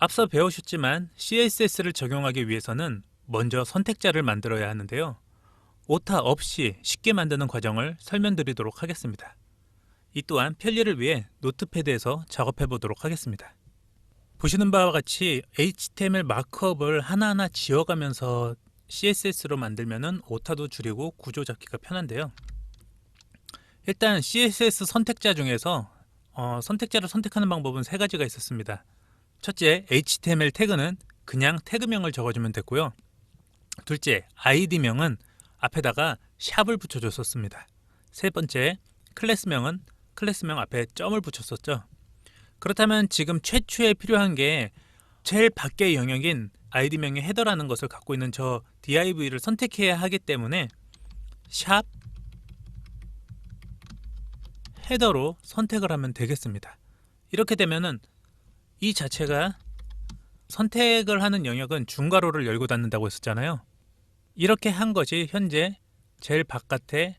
앞서 배우셨지만 CSS를 적용하기 위해서는 먼저 선택자를 만들어야 하는데요. 오타 없이 쉽게 만드는 과정을 설명드리도록 하겠습니다. 이 또한 편리를 위해 노트패드에서 작업해 보도록 하겠습니다. 보시는 바와 같이 HTML 마크업을 하나하나 지워가면서 CSS로 만들면 오타도 줄이고 구조 잡기가 편한데요. 일단 CSS 선택자 중에서 어, 선택자를 선택하는 방법은 세 가지가 있었습니다. 첫째, HTML 태그는 그냥 태그명을 적어주면 됐고요. 둘째, ID명은 앞에다가 샵을 붙여줬었습니다. 세 번째, 클래스명은 클래스명 앞에 점을 붙였었죠. 그렇다면 지금 최초에 필요한 게 제일 밖의 영역인 ID명의 헤더라는 것을 갖고 있는 저 div를 선택해야 하기 때문에 샵 헤더로 선택을 하면 되겠습니다. 이렇게 되면은 이 자체가 선택을 하는 영역은 중괄호를 열고 닫는다고 했었잖아요. 이렇게 한 것이 현재 제일 바깥에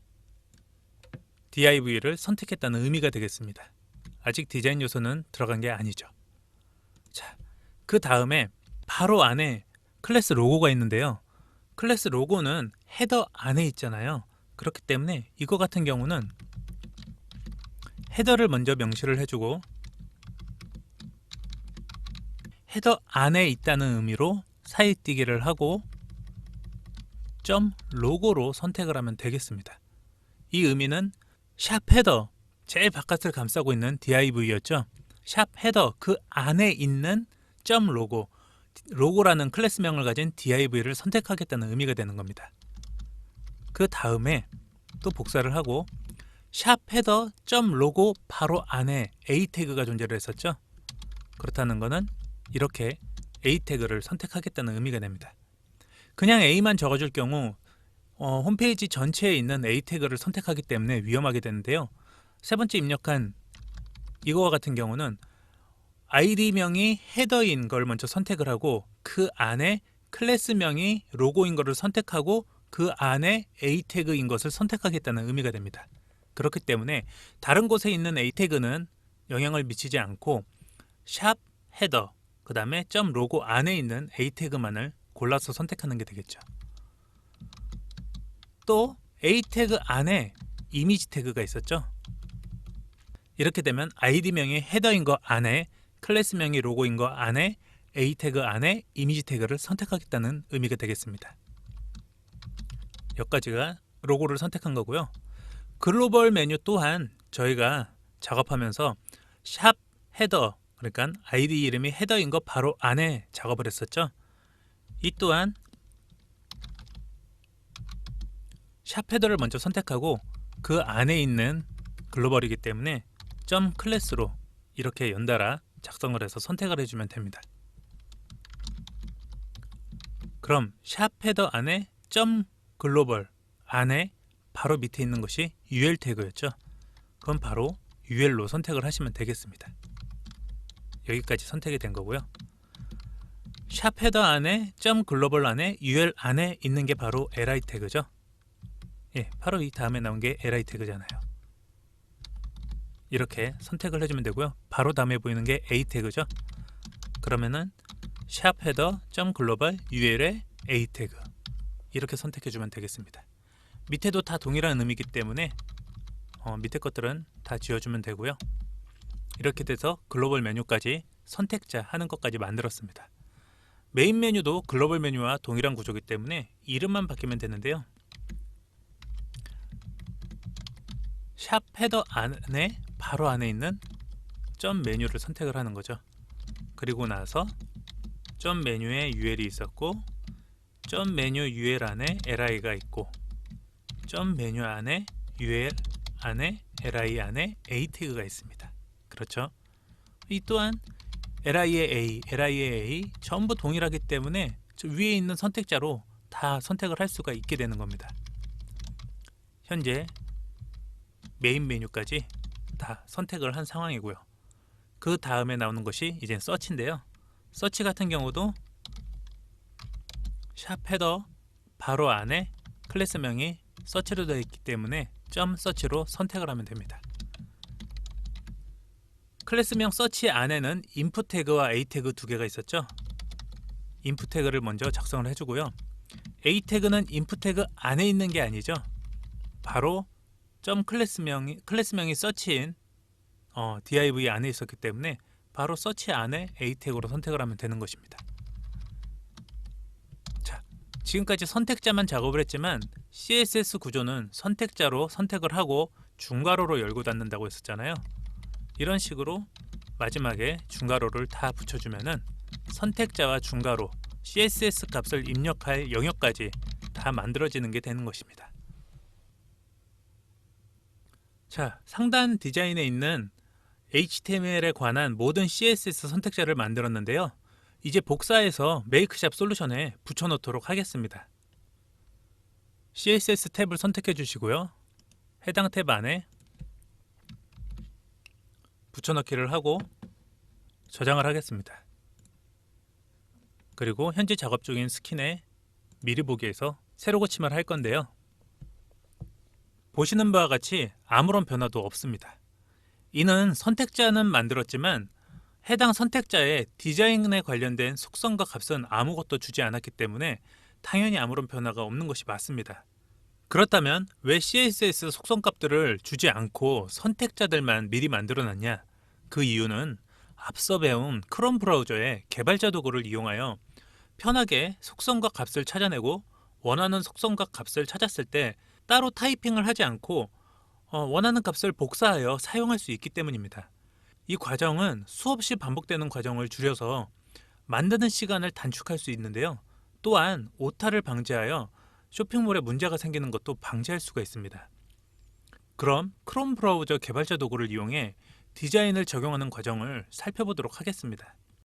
div를 선택했다는 의미가 되겠습니다. 아직 디자인 요소는 들어간 게 아니죠. 자, 그 다음에 바로 안에 클래스 로고가 있는데요. 클래스 로고는 헤더 안에 있잖아요. 그렇기 때문에 이거 같은 경우는 헤더를 먼저 명시를 해주고 헤더 안에 있다는 의미로 사이뛰기를 하고 점 로고로 선택을 하면 되겠습니다. 이 의미는 샵 헤더 제일 바깥을 감싸고 있는 div였죠. 샵 헤더 그 안에 있는 점 로고 로고라는 클래스명을 가진 div를 선택하겠다는 의미가 되는 겁니다. 그 다음에 또 복사를 하고 샵 헤더 점 로고 바로 안에 a 태그가 존재를 했었죠. 그렇다는 것은 이렇게 a 태그를 선택하겠다는 의미가 됩니다. 그냥 a만 적어줄 경우 어, 홈페이지 전체에 있는 a 태그를 선택하기 때문에 위험하게 되는데요. 세 번째 입력한 이거와 같은 경우는 id명이 헤더인 걸 먼저 선택을 하고 그 안에 클래스명이 로고인 것을 선택하고 그 안에 a 태그인 것을 선택하겠다는 의미가 됩니다. 그렇기 때문에 다른 곳에 있는 a 태그는 영향을 미치지 않고 샵 헤더 그 다음에 점 로고 안에 있는 a 태그만을 골라서 선택하는 게 되겠죠. 또 a 태그 안에 이미지 태그가 있었죠. 이렇게 되면 id명이 헤더인 거 안에 클래스명이 로고인 거 안에 a 태그 안에 이미지 태그를 선택하겠다는 의미가 되겠습니다. 여기까지가 로고를 선택한 거고요. 글로벌 메뉴 또한 저희가 작업하면서 샵 헤더 그러니까 아이디 이름이 헤더인 거 바로 안에 작업을 했었죠. 이 또한 샵 헤더를 먼저 선택하고 그 안에 있는 글로벌이기 때문에 점 클래스로 이렇게 연달아 작성을 해서 선택을 해주면 됩니다. 그럼 샵 헤더 안에 점 글로벌 안에 바로 밑에 있는 것이 UL 태그였죠. 그럼 바로 UL로 선택을 하시면 되겠습니다. 여기까지 선택이 된 거고요. 샵 헤더 안에 점 글로벌 안에 UL 안에 있는 게 바로 li 태그죠. 예, 바로 이 다음에 나온 게 li 태그잖아요. 이렇게 선택을 해주면 되고요. 바로 다음에 보이는 게 a 태그죠. 그러면은 샵 헤더 점 글로벌 UL의 a 태그 이렇게 선택해주면 되겠습니다. 밑에도 다 동일한 의미이기 때문에 어, 밑에 것들은 다 지워주면 되고요. 이렇게 돼서 글로벌 메뉴까지 선택자 하는 것까지 만들었습니다. 메인 메뉴도 글로벌 메뉴와 동일한 구조이기 때문에 이름만 바뀌면 되는데요. 샵 헤더 안에 바로 안에 있는 점 메뉴를 선택을 하는 거죠. 그리고 나서 점 메뉴에 UL이 있었고 점 메뉴 UL 안에 LI가 있고 점 메뉴 안에 UL 안에 li 안에 a 태그가 있습니다. 그렇죠? 이 또한 li의 a, li의 a 전부 동일하기 때문에 위에 있는 선택자로 다 선택을 할 수가 있게 되는 겁니다. 현재 메인 메뉴까지 다 선택을 한 상황이고요. 그 다음에 나오는 것이 이제 서치인데요. 서치 같은 경우도 샵 헤더 바로 안에 클래스명이 서치로 되어 있기 때문에 점 서치로 선택을 하면 됩니다. 클래스명 서치 안에는 인풋 태그와 A 태그 두 개가 있었죠. 인풋 태그를 먼저 작성을 해주고요. A 태그는 인풋 태그 안에 있는 게 아니죠. 바로 점 클래스명이 클래스명이 서치인 어, div 안에 있었기 때문에 바로 서치 안에 A 태그로 선택을 하면 되는 것입니다. 자, 지금까지 선택자만 작업을 했지만 CSS 구조는 선택자로 선택을 하고 중괄호로 열고 닫는다고 했었잖아요. 이런 식으로 마지막에 중괄호를 다 붙여주면은 선택자와 중괄호 CSS 값을 입력할 영역까지 다 만들어지는 게 되는 것입니다. 자, 상단 디자인에 있는 HTML에 관한 모든 CSS 선택자를 만들었는데요. 이제 복사해서 메이크샵 솔루션에 붙여놓도록 하겠습니다. CSS 탭을 선택해 주시고요. 해당 탭 안에 붙여넣기를 하고 저장을 하겠습니다. 그리고 현재 작업 중인 스킨에 미리 보기에서 새로 고침을 할 건데요. 보시는 바와 같이 아무런 변화도 없습니다. 이는 선택자는 만들었지만 해당 선택자의 디자인에 관련된 속성과 값은 아무것도 주지 않았기 때문에 당연히 아무런 변화가 없는 것이 맞습니다. 그렇다면 왜 CSS 속성 값들을 주지 않고 선택자들만 미리 만들어 놨냐? 그 이유는 앞서 배운 크롬 브라우저의 개발자 도구를 이용하여 편하게 속성과 값을 찾아내고 원하는 속성과 값을 찾았을 때 따로 타이핑을 하지 않고 어, 원하는 값을 복사하여 사용할 수 있기 때문입니다. 이 과정은 수없이 반복되는 과정을 줄여서 만드는 시간을 단축할 수 있는데요. 또한 오타를 방지하여 쇼핑몰에 문제가 생기는 것도 방지할 수가 있습니다. 그럼 크롬 브라우저 개발자 도구를 이용해 디자인을 적용하는 과정을 살펴보도록 하겠습니다.